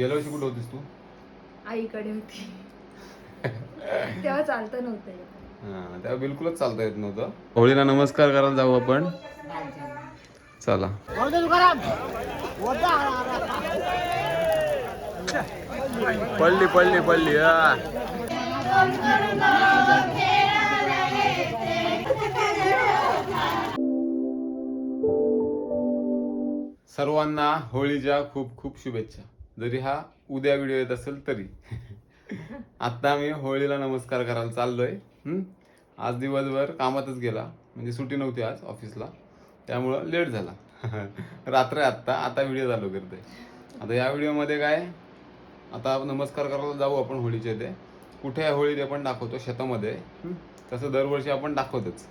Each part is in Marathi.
गेल्या वर्षी कुठं होतीस तू? आईकडे होती. तेव्हा चालतं नव्हतं येत. हा तेव्हा बिलकुलच चालता येत नव्हतं. होळीला नमस्कार करायला जाऊ आपण. चला. पडली पडली पडली हा. सर्वांना होळीच्या खूप खूप शुभेच्छा. जरी हा उद्या व्हिडिओ येत असेल तरी. आता आम्ही होळीला नमस्कार करायला चाललोय? आज दिवसभर कामातच गेला. म्हणजे सुट्टी नव्हती आज ऑफिसला त्यामुळं लेट झाला. रात्र आत्ता. आता व्हिडिओ चालू करतोय. आता या व्हिडिओमध्ये काय? आता नमस्कार करायला जाऊ आपण होळीच्या इथे. कुठे आहे होळी ते पण दाखवतो शेतामध्ये? तसं दरवर्षी आपण दाखवतच.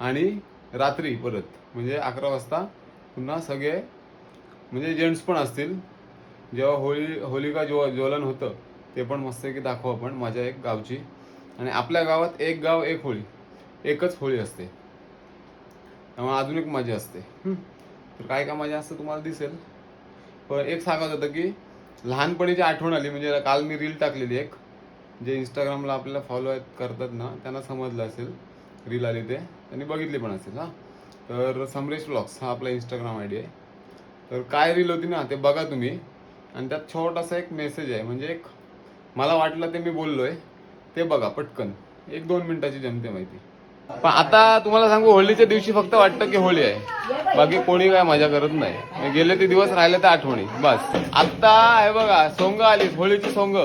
आणि रात्री परत. म्हणजे अकरा वाजता पुन्हा सगळे म्हणजे जेंट्स पण असतील जेव्हा होळी होलिका ज्व ज्वलन होतं ते पण मस्त की दाखवू आपण माझ्या एक गावची. आणि आपल्या गावात एक गाव एक होळी. एकच होळी असते. त्यामुळे अजून एक मजा असते. तर काय काय मजा असतं तुम्हाला दिसेल? पण एक सांगत होतं की लहानपणीची आठवण आली म्हणजे काल मी रील टाकलेली एक जे इंस्टाग्रामला आपल्याला फॉलो करतात ना त्यांना समजलं असेल. रील आली ते. त्यांनी बघितली पण असेल हां. तर समरेश ब्लॉग्स हा आपला इंस्टाग्राम आय डी आहे. तर काय रील होती ना ते बघा तुम्ही. आणि त्यात छोटासा एक मेसेज आहे. म्हणजे एक मला वाटलं ते मी बोललोय. ते बघा पटकन. एक दोन मिनिटाची जमते माहिती. पण आता तुम्हाला सांगू होळीच्या दिवशी फक्त वाटतं की होळी आहे. बाकी कोणी काय मजा करत नाही. गेले ते दिवस राहिले तर आठवणी. बस. आता हे बघा सोंग आली होळीची सोंग.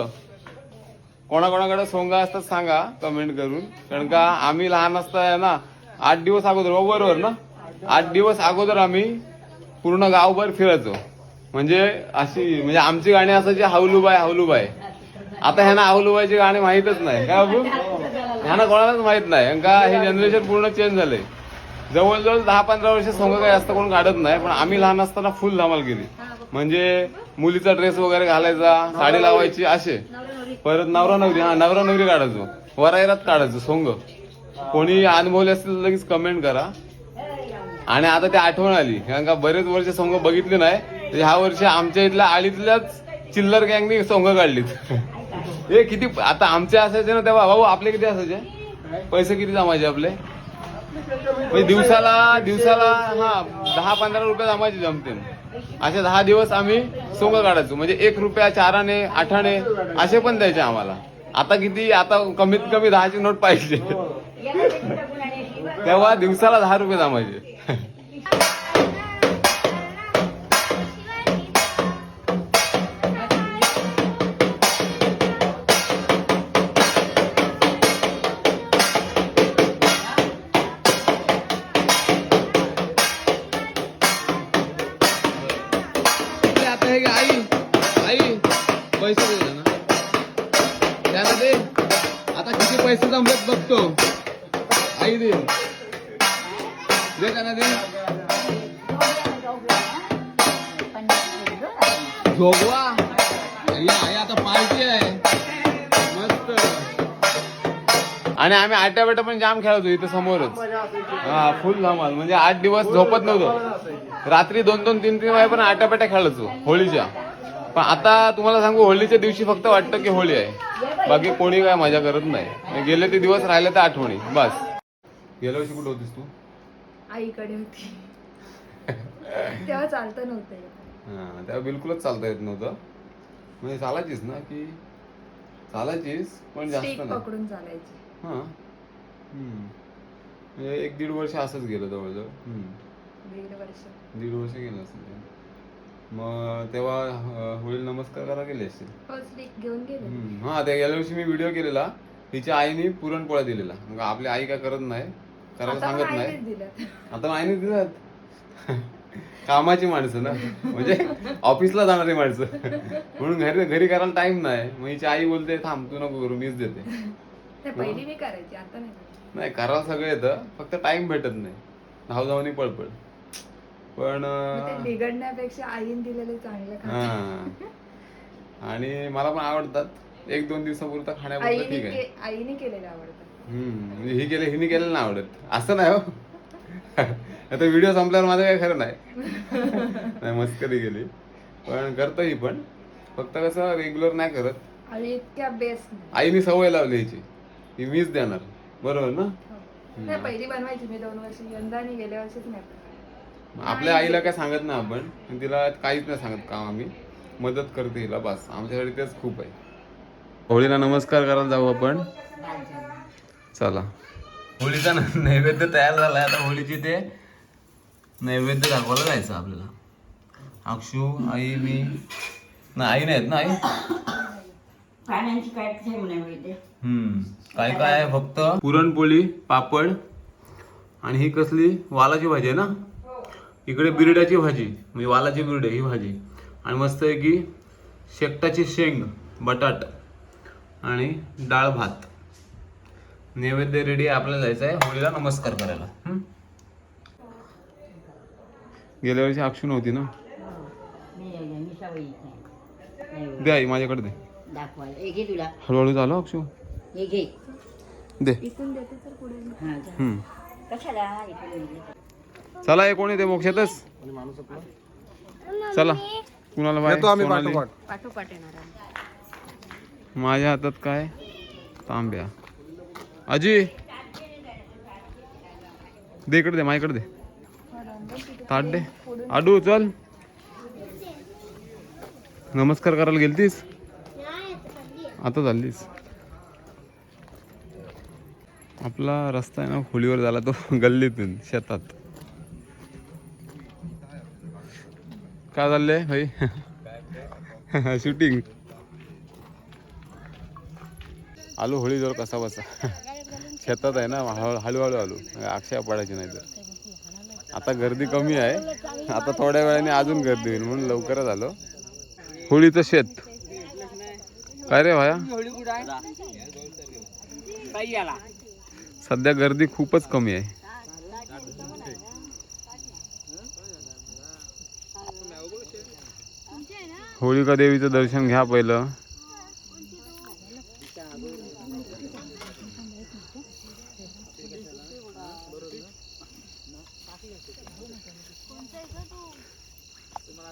कोणाकोणाकडे सोंग असतात सांगा कमेंट करून. कारण का आम्ही लहान असता ना आठ दिवस अगोदर हो, बरोबर ना? आठ दिवस अगोदर आम्ही पूर्ण गावभर फिरायचो. म्हणजे अशी म्हणजे आमची गाणी असायची हावलूबाय हावलूबाय आता ह्यांना हावलूबाईची गाणी माहीतच नाही. का बाबू? ह्यांना कोणालाच माहीत नाही. का हे जनरेशन पूर्ण चेंज झाले. जवळजवळ दहा पंधरा वर्ष सोंग काही जास्त कोण काढत नाही. पण आम्ही लहान असताना फुल धमाल केली. म्हणजे मुलीचा ड्रेस वगैरे घालायचा साडी लावायची असे. परत नवरा नवरी हा नवरा नवरी काढायचो. वरायरात काढायचो सोंग कोणी अनुभवले असतील तर लगेच कमेंट करा. आणि आता ती आठवण आली. कारण का बरेच वर्ष सोंग बघितले नाही. ह्या वर्षी आमच्या इथल्या आळीतल्याच चिल्लर गँगनी सोंग काढलीत. हे किती आता आमचे असायचे ना तेव्हा भाऊ आपले किती असायचे? पैसे किती जमायचे आपले? म्हणजे दिवसाला दिवसाला हा दहा पंधरा रुपये जमायचे जमते असे दहा दिवस आम्ही सोंग काढायचो. म्हणजे एक रुपया चाराने आठाने असे पण द्यायचे आम्हाला. आता किती आता कमीत कमी दहाची नोट पाहिजे. तेव्हा दिवसाला दहा रुपये जमायचे. आई आता पार्टी आहे. मस्त. आणि आम्ही आट्या बेटा पण जाम खेळतो इथं समोरच. हा फुल धमाल. म्हणजे आठ दिवस झोपत नव्हतो. रात्री दोन दोन तीन तीन वाजे पण आट्यापाट्या खेळायचो होळीच्या. पण आता तुम्हाला सांगू होळीच्या दिवशी फक्त वाटतं की होळी आहे. बाकी कोणी काय मजा करत नाही. गेले ते दिवस राहिले तर आठवणी. बस. गेल्या वर्षी कुठं होतीस तू? आईकडे होती. तेव्हा चालतं नव्हतं. हा तेव्हा बिलकुलच चालता येत नव्हतं. म्हणजे चालायचीस ना की चालायचीस पण जास्त नाही. पकडून चालायची. हा. हम्म. म्हणजे एक दीड वर्ष असंच गेलं जवळजवळ. हम्म. दीड वर्ष. दीड वर्ष गेलं असेल ते. मग तेव्हा अं, होळीला नमस्कार करा गेले असतील? हो स्टिक घेऊन गेले. हम्म. हा त्या गेल्या वर्षी मी व्हिडिओ केलेला. तिच्या आईने पुरणपोळ्या दिलेला मग आपली आई काय करत नाही. करायला आता सांगत नाही. आईनेच दिल्यात. आता आईने दिलात कामाची माणसं ना. म्हणजे ऑफिसला जाणारी माणसं. म्हणून घरी घरी करायला टाइम नाही. मग हिची आई बोलते थांब तू नको करू मीच देते. नाही पहिली मी करायची आता नाही करायची. नाही करायला सगळं येतं. फक्त टाइम भेटत नाही. धावधावनी पळपळ. पण मग ते अं, बिघडण्यापेक्षा आईने दिलेले चांगलं खा हा. आणि मला पण आवडतात. एक दोन दिवसापुरता खाण्यापुरतं आईने ठीक आहे. के- आईने केलेलं आवडतं. हम्म. म्हणजे ही केलं हिने केलेलं नाही आवडत. असं नाही हो. आता व्हिडिओ संपल्यावर माझं काही खरं नाही. नाही मस्करी केली. पण करतो ही पण. फक्त कसं रेग्युलर नाही करत. आणि इतक्या बेस्ट आईने सवय लावली याची. ही मीच देणार. बरोबर ना? नाही पहिली बनवायची मी दोन वर्ष. यंदा आणि गेल्या वर्षीच नाही बनवली. आपल्या आईला काय सांगत नाही आपण. पण तिला काहीच नाही सांगत काम आम्ही. मदत करते हिला बस. आमच्यासाठी तेच खूप आहे. होळीला नमस्कार करायला जाऊ आपण. चला. होळीचा न- नैवेद्य तयार झालाय आता होळीची ते नैवेद्य दाखवायला जायचं आपल्याला. अक्षू आई मी. ना आई नाहीत ना आई? हम्म. काय काय आहे फक्त? पुरणपोळी पापड आणि ही कसली? वालाची भाजी आहे ना? इकडे बिरड्याची भाजी. म्हणजे वालाची बिरडे ही भाजी. आणि मस्त आहे की शेकटाची शेंग बटाट आणि डाळ भात. नैवेद्य रेडी आहे आपल्याला जायचं आहे होळीला नमस्कार करायला? गेल्या वर्षी अक्षू नव्हती ना मी मी. दे आई माझ्याकडे दे दाखवायला हे घे तुला हळूहळू झालं अक्षू हे घे दे हा जा. कशाला इकडे. चला हे कोण येते मोक्षातच चला कुणाला पाठोपाठ आम्ही. माझ्या हातात काय तांब्या अजी दे इकडे दे माझ्याकडे दे. ताट दे. आडू चल. नमस्कार करायला गेलतीस? आता चाललीस. आपला रस्ता आहे ना खोलीवर झाला तो गल्लीतून शेतात. काय चाललंय भाई? शूटिंग आलो होळी जवळ कसा बसा. शेतात आहे ना हळू हळूहळू हळू अक्षय पडायची नाही तर. आता गर्दी कमी आहे. आता थोड्या वेळाने अजून गर्दी होईल म्हणून लवकरच आलो होळीचं शेत. काय रे भाया? सध्या गर्दी खूपच कमी आहे. होळिका देवीचं दर्शन घ्या पहिलं.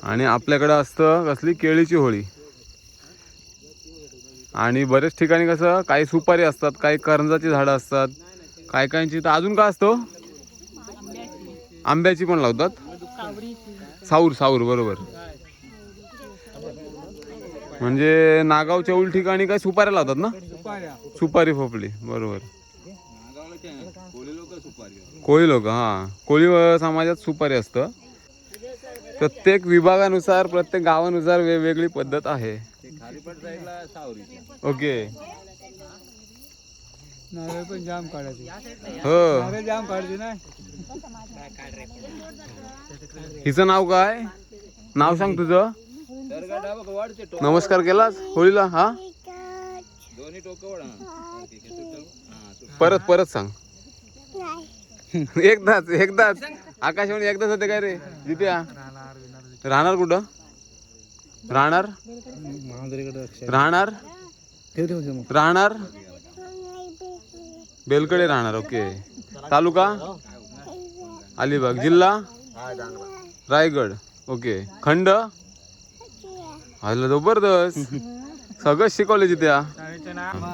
आणि आपल्याकडं असतं कसली केळीची होळी. आणि बरेच ठिकाणी कसं काही सुपारी असतात काही करंजाची झाडं असतात काही काहींची. तर अजून काय असतो? आंब्याची पण लावतात. साऊर साऊर बरोबर. म्हणजे नागाव चौल ठिकाणी काय सुपाऱ्या लावतात ना? सुपारी फोपली बरोबर. कोळी लोक हा. कोळी समाजात सुपारी असतं. प्रत्येक विभागानुसार प्रत्येक गावानुसार वेगवेगळी पद्धत आहे. ओके. नारळ पण जाम काढायचे. हो. नारळ जाम काढते ना? हिचं नाव काय? नाव सांग तुझं. नमस्कार केलास? होळीला हा? परत परत सांग. एकदाच एकदाच. आकाशवाणी एकदाच होते काय रे? जित्या राहणार कुठं? राहणार? राहणार? राहणार? बेलकडे राहणार ओके. तालुका? अलिबाग. जिल्हा? रायगड. ओके. खंड? आलं जबरदस्त. सगळं शिकवले तिथ्या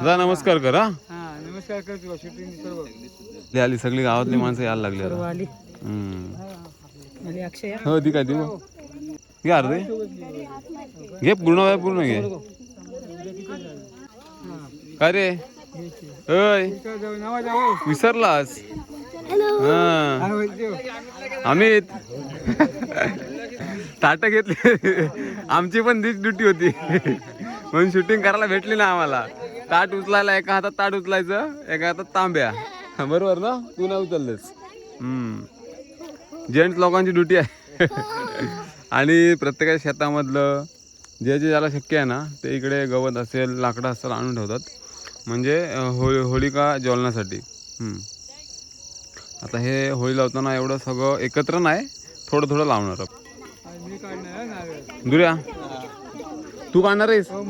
जा नमस्कार कर. हा नमस्कार आली सगळी गावातली माणसं यायला लागली हो. ती काय ती घे अर्धे. घे पूर्ण बाय पूर्ण घे. काय रे? अय विसरलास अमित. ताट घेतली. आमची पण तीच ड्युटी होती. म्हणून शूटिंग करायला भेटली ना आम्हाला. ताट उचलायला एका हातात ताट उचलायचं एका हातात तांब्या. बरोबर ना? तू नाही उचललेस. हम्म. जेंट्स लोकांची ड्युटी आहे. आणि प्रत्येकाच्या शेतामधलं जे जे ज्याला शक्य आहे ना ते इकडे गवत असेल लाकडं असेल आणून ठेवतात. म्हणजे होळी होळिका ज्वलनासाठी. आता हे होळी लावताना एवढं सगळं एकत्र नाही थोडं थोडं लावणार दुर्या तू काढणार आहेस? हो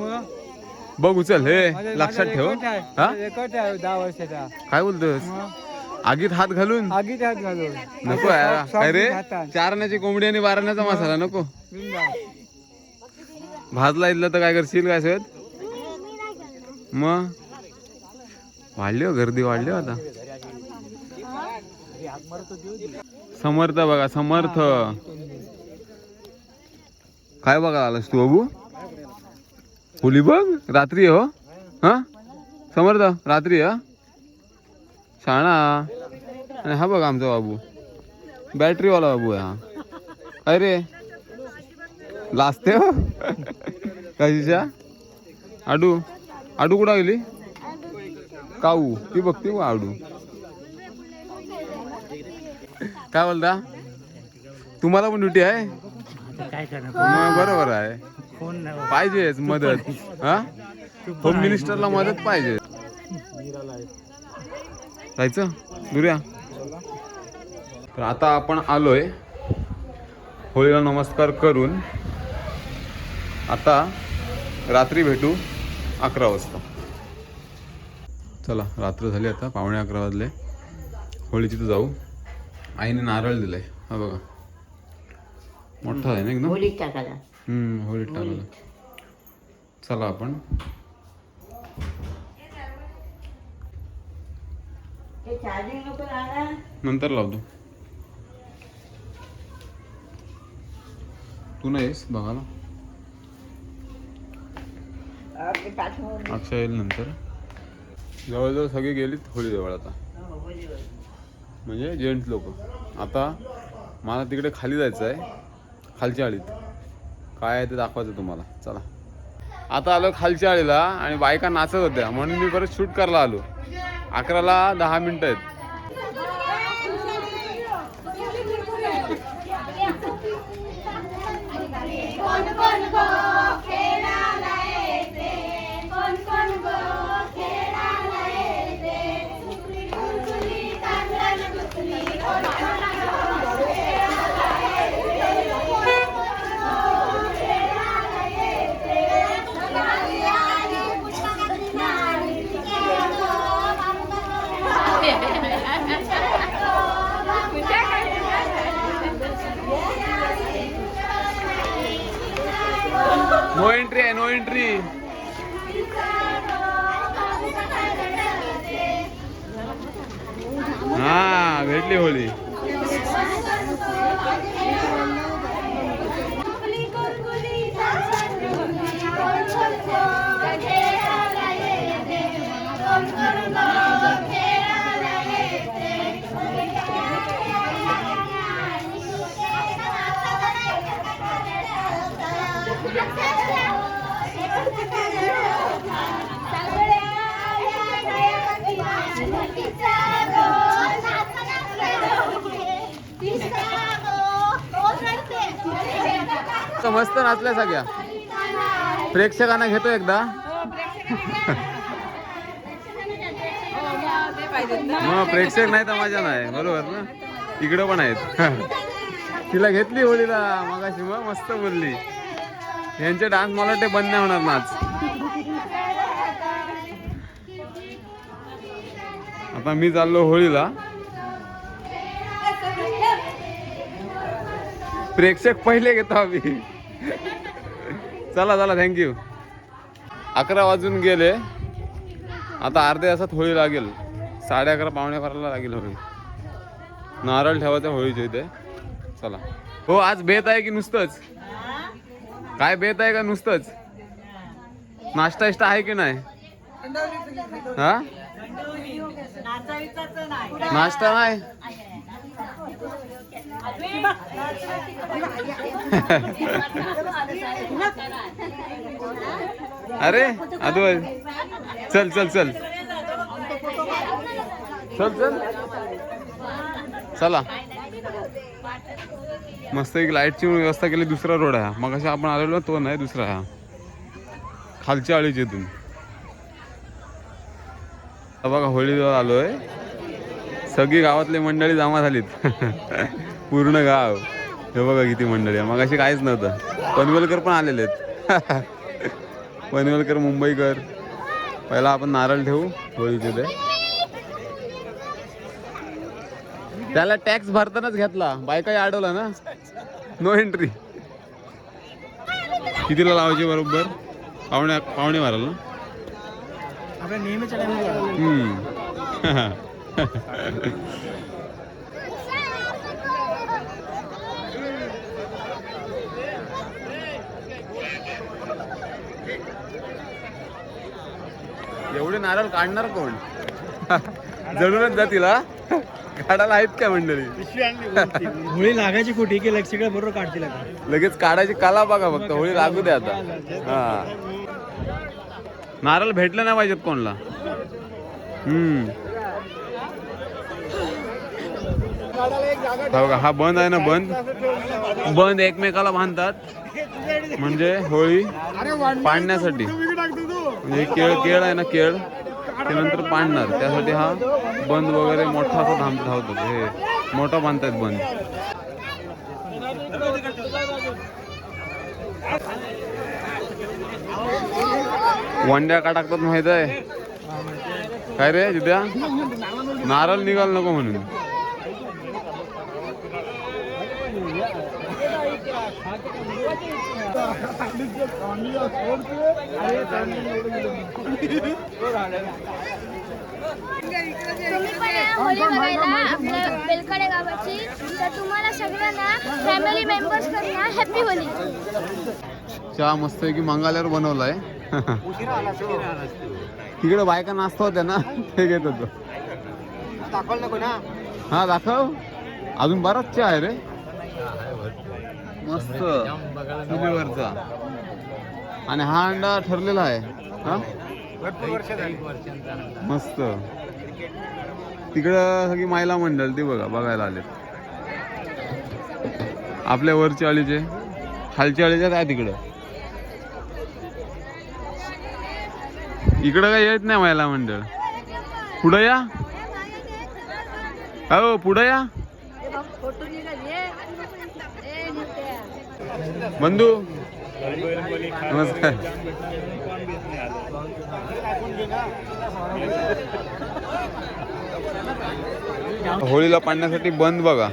बघ उचल हे लक्षात ठेव. हा? काय बोलतोस मग. आगीत हात घालून? आगीत हात घालून. नको यार. सॉफ्ट काय रे हातात. चारण्याची कोंबडी आणि बारण्याचा मसाला नको. भाजला इथलं तर काय करशील काय सगळं मग? वाढली हो गर्दी वाढली हो आता. समर्थ बघा समर्थ. काय बघा आलास तू बाबू होली बघ रात्री हो. हा? समर्थ रात्री हा? शाणा. आणि हा बघ आमचा बाबू. बॅटरीवाला बाबू आहे हा. काय रे. लाजते हो. कशाच्या. आडू. आडू कुठं गेली? काऊ. ती बघते बघ आडू. काय बोलता? तुम्हाला पण ड्युटी आहे? बरोबर आहे. पाहिजेच मदत. हा? होम मिनिस्टरला मदत पाहिजे जायचं? दुर्या तर आता आपण आलोय. होळीला नमस्कार करून आता रात्री भेटू अकरा वाजता. चला रात्र झाली आता पावणे अकरा वाजले. होळीची तर जाऊ. आईने नारळ दिलाय. हा बघा. मोठा आहे ना एकदम? टाकायला होळीत टाकलं चला आपण. चार्जिंग नको नंतर लावतो तू नाहीस बघायला? आपले पाठवून अक्षय येईल नंतर. जवळजवळ सगळी गेलीत होळी जवळ आता. हो. म्हणजे जेंट्स लोक. आता मला तिकडे खाली जायचं आहे खालच्या आळीत. काय आहे ते दाखवायचं तुम्हाला. चला. आता आलो खालच्या आळीला आणि बायका नाचत होत्या. म्हणून मी परत शूट करायला आलो. अकराला दहा मिनटं आहेत. नो एंट्री आहे नो एंट्री हा भेटली होळी मस्त नाचल्या सगळ्या. प्रेक्षकांना घेतो एकदा. मग प्रेक्षक नाही तर मजा नाही. बरोबर ना? इकडं पण आहेत. तिला घेतली होळीला मगाशी मग मस्त बोलली. यांचे डान्स मला वाटते बंद नाही होणार नाच. आता मी चाललो होळीला. प्रेक्षक पहिले घेतो आम्ही. चला चला थँक्यू अकरा वाजून गेले. आता अर्ध्या तासात होळी लागेल. साडे अकरा पावणे अकराला लागेल होळी. नारळ ठेवायचं होळीच्या इथे. चला. हो आज बेत आहे की नुसतंच? काय बेत आहे का नुसतंच? नाश्ता इष्टा आहे की नाही? हा? नाश्ता नाही? अरे अद्वैत चल चल चल. चल चल. चला. मस्त एक लाईटची व्यवस्था केली दुसरा रोड आहे मग अशा आपण आलेलो तो नाही दुसरा हा. खालच्या आळीच्या इथून. बघा होळीजवळ आलोय. सगळी गावातले मंडळी जमा झालीत. पूर्ण गाव. हे बघा किती मंडळी आहे. मग अशी काहीच नव्हतं. पनवेलकर पण आलेले आहेत. पनवेलकर मुंबईकर. पहिला आपण नारळ ठेवू होळीचे तिथे त्याला टॅक्स भरतानाच घेतला. बायकाही अडवला ना. नो एंट्री कितीला लावायची बरोबर? पावणे पावणे माराल ना आपल्या नेहमीच्या टायमिंग हम्म. एवढे नारळ काढणार कोण? जळूनच जातील हा? काढायला आहेत का मंडळी? होळी लागायची कुठे की लक्षकडे बरोबर काढतील लगेच काढायची कला बघा फक्त होळी लागू दे आता. हा. नारळ भेटलं नाही पाहिजेत कोणला. हा हा बंद आहे ना बंद? बंद एकमेकाला बांधतात. म्हणजे होळी पाडण्यासाठी. म्हणजे केळ केळ आहे ना केळ. त्यानंतर पाडणार. त्यासाठी हा बंद वगैरे मोठा असा धाम धावतो. हे मोठा बांधतात बंद. वंड्या का टाकतात माहीत आहे. काय रे तिथ्या नारळ निघाल नको म्हणून. बेलकडे गावाची तर तुम्हाला सगळ्यांना फॅमिली मेंबर्स कडनं हॅपी होली चहा मस्त की मंगाल्यावर बनवलाय. तिकडे बायका नाचता होत्या ना ते घेत होतो. दाखवायला नको ना हा दाखव. अजून बराच चहा आहे रे. मस्त. चुलीवरचा आणि हा अंडा ठरलेला आहे हा? मस्त. तिकडं सगळी महिला मंडळ ती बघा बघायला आले आपल्या वरच्या अळीचे खालच्या अळीचे काय तिकडं? इकडं काय येत नाही महिला मंडळ. पुढं या. हो पुढं या. बंधू नमस्कार. होळीला पाडण्यासाठी बंद बघा.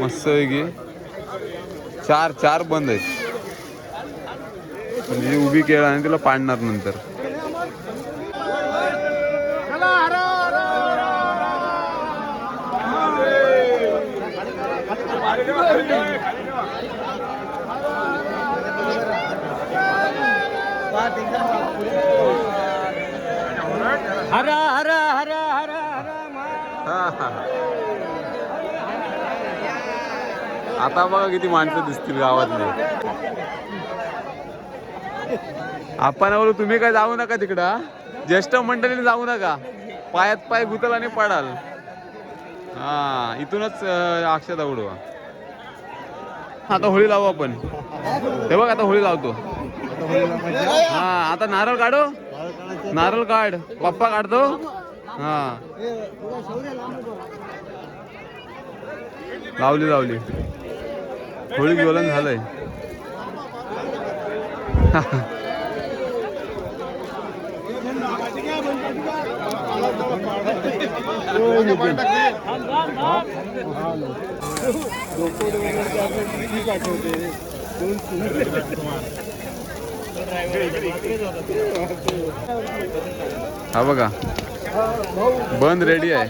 मस्त की चार चार बंद आहेत. म्हणजे उभी केला आणि तिला पाडणार नंतर. आता बघा किती माणसं दिसतील गावातले. आपण तुम्ही काय जाऊ नका तिकडं ज्येष्ठ मंडळीने जाऊ नका. पायात पाय गुतल आणि पडाल. हा इथूनच अं, अक्षता उडवा. आता होळी लावू आपण. हे बघ आता होळी लावतो. हा आता नारळ काढो? नारळ काढ. पप्पा काढतो? हा. लावली लावली. होळी ज्वलन झालंय. हा बघा. बंद रेडी आहे.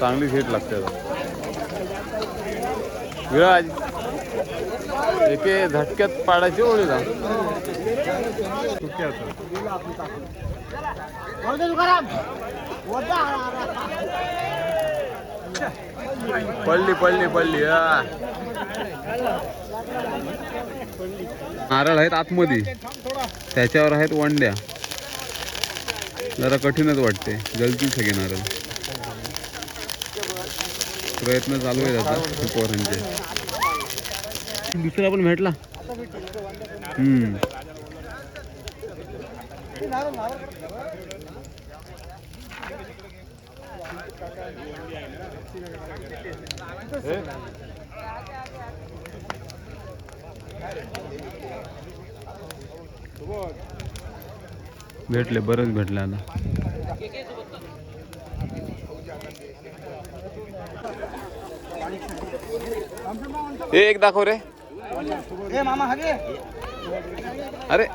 चांगली सीट लागते विराज एके झटक्यात पाडायची होळीला पडली पडली पडली हा. नारळ आहेत आतमध्ये. त्याच्यावर आहेत वंड्या. जरा कठीणच वाटते. जलतील सगळे नारळ प्रयत्न चालू आहे आता पोरांचे. दुसरा पण भेटला. हम्म. भेटले बरंच भेटले आता. हे एक दाखव रे. अरे.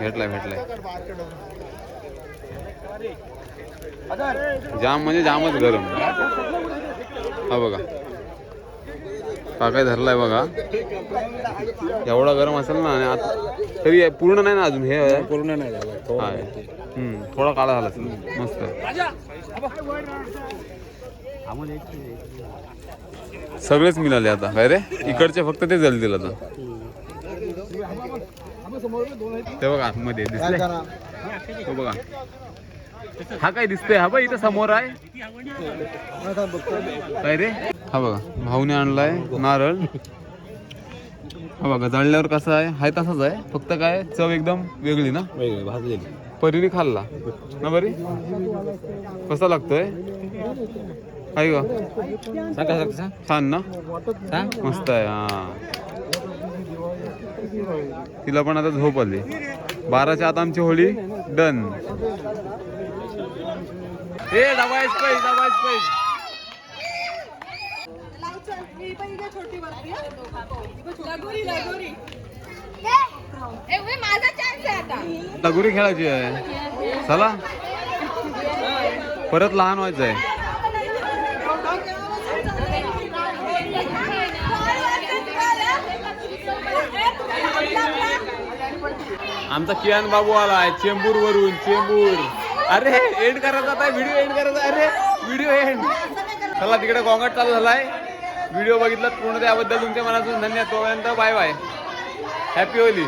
भेटलाय भेटलाय. जाम म्हणजे जामच गरम. हा बघा. हा काय धरलाय बघा. एवढा गरम असेल ना आणि आता तरी पूर्ण नाही ना अजून हे? पूर्ण नाही झाला. थोडा काळा झाला असेल. मस्त. सगळेच मिळाले आता. काय रे? इकडचे फक्त ते जलतील आता. ते बघा आतमध्ये दिसले तो बघा. हा काय दिसतोय? हा बघ इथं समोर आहे. काय रे? हा बघा भाऊने आणलाय नारळ. हा बघा जळल्यावर कसं आहे? हाय तसाच आहे. फक्त काय चव एकदम वेगळी ना? भाजलेली. परीने खाल्ला. ना बरी? कसा लागतोय? आहे का? सांगा सांग. छान ना? सांग. मस्त आहे हा. तिला पण आता झोप आली. बाराच्या आत आमची होळी डन. ए दबायच पाहिजे दबायच पाहिजे माझा चान्स आहे आता. लगोरी खेळायची आहे. चला. परत लहान व्हायचं आहे आमचा कियान बाबू आलाय चेंबूर वरून चेंबूर. अरे एंड करायचा आता व्हिडिओ एंड करायचा अरे व्हिडिओ एंड चला तिकडे गोंगाट चालू झालाय. व्हिडिओ बघितला पूर्ण त्याबद्दल तुमच्या मनातून धन्यवाद. तोपर्यंत बाय बाय हॅपी होली